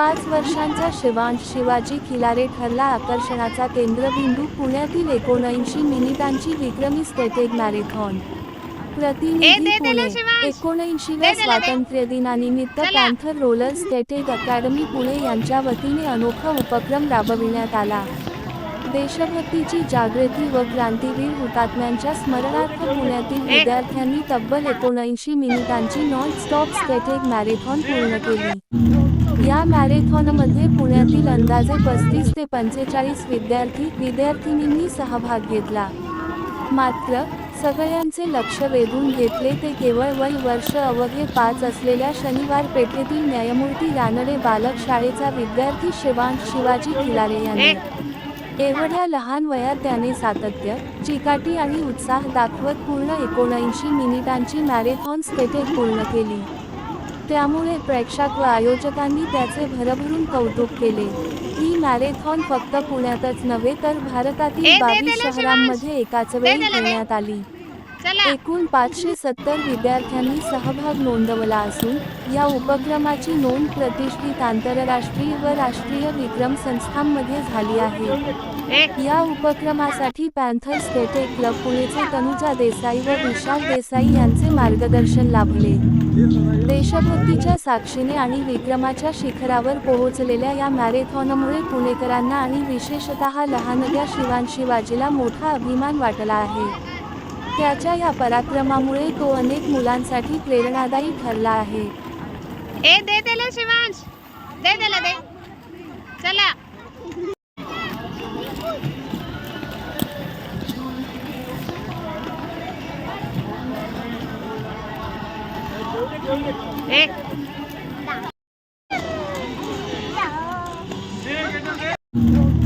पाच वर्षांचा शिवांश शिवाजी खिलारे ठरला आकर्षणाचा केंद्रबिंदू पुण्यातील एकोणऐंशी मिनिटांची विक्रमी स्टेटेग मॅरेथॉन प्रतिनिधी पुणे. एकोणऐंशीव्या. स्वातंत्र्य दिनानिमित्त. Panther roller skating academy Pune यांच्या वतीने अनोखा उपक्रम राबविण्यात आला देशभक्तीची जागृती व क्रांतीवीर हुतात्म्यांच्या स्मरणार्थ पुण्यातील. विद्यार्थ्यांनी तब्बल एकोणऐंशी मिनिटांची नॉन स्टॉप स्टेटेग मॅरेथॉन पूर्ण केली या मॅरेथॉनमध्ये पुण्यातील अंदाजे पस्तीस ते पंचेचाळीस विद्यार्थी विद्यार्थिनींनी सहभाग घेतला. मात्र सगळ्यांचे लक्ष वेधून घेतले ते केवळ वय वर्ष अवघे पाच असलेल्या शनिवार पेठेतील न्यायमूर्ती रानडे बालक शाळेचा विद्यार्थी शिवांश शिवाजी खिलारे यांनी. एवढ्या लहान वयात त्याने सातत्य चिकाटी आणि उत्साह दाखवत पूर्ण एकोणऐंशी मिनिटांची मॅरेथॉन स्टेटेज पूर्ण केली. त्यामुळे प्रेक्षक व आयोजकांनी त्याचे भरभरून कौतुक केले. ही मॅरेथॉन फक्त पुण्यातच नव्हे तर भारतातील बावीस शहरांमध्ये एकाच वेळी. घेण्यात आली. एकूण पाचशे सत्तर विद्यार्थ्यांनी सहभाग नोंदवला असून या उपक्रमाची नोंद प्रतिष्ठित आंतरराष्ट्रीय व राष्ट्रीय विक्रम संस्थांमध्ये झाली आहे. या उपक्रमासाठी पॅन्थर स्टेटेक क्लब पुणेचे तनुजा देसाई व विशाल देसाई यांचे मार्गदर्शन लाभले. देशभक्तीच्या साक्षीने आणि विक्रमाच्या शिखरावर पोहोचलेल्या या मॅरेथॉनमुळे पुणेकरांना आणि विशेषतः लहानग्या शिवान शिवाजीला मोठा अभिमान वाटला आहे. त्याच्या या पराक्रमामुळे तो अनेक मुलांसाठी प्रेरणादायी ठरला आहे. ए दे दिलं शिवांश. दे दिलं दे. चला. एक Yeah,